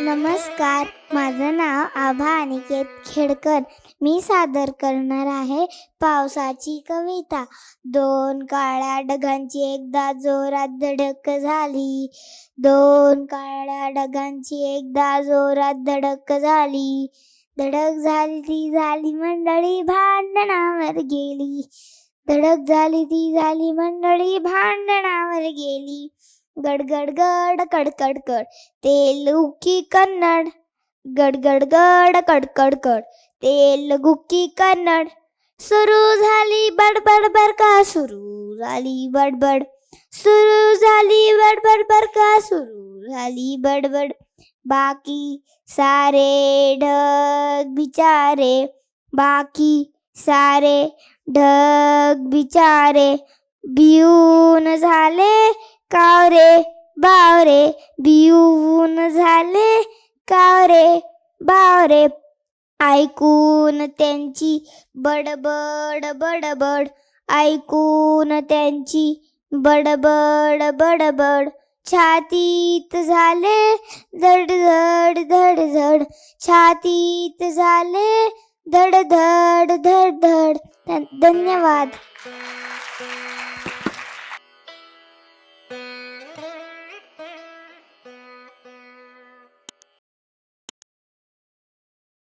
नमस्कार माझं नाव आभा अनिकेत खेडकर. मी सादर करणार आहे पावसाची कविता. दोन काळ्या ढगांची एकदा जोरात धडक झाली. दोन काळ्या ढगांची एकदा जोरात धडक झाली. धडक झाली ती झाली मंडळी भांडणावर गेली. धडक झाली ती झाली मंडळी भांडणावर गेली. गडगड गड कडकड कड ते लुकी कन्नड. गडगड गड कडकड कड ते कड कन्नड. सुरू झाली बडबड बरका सुरू झाली बडबड. सुरू झाली बडबड बरका सुरू झाली बडबड. बाकी सारे ढग बिचारे. बाकी सारे ढग बिचारे बिऊन झाले कावरे बावरे बिऊन झाले कावरे बावरे. ऐकून त्यांची बडबड बडबड. ऐकून त्यांची बडबड बडबड. छातीत झाले धड धड धड धड छातीत झाले धड धड धड धड धन्यवाद.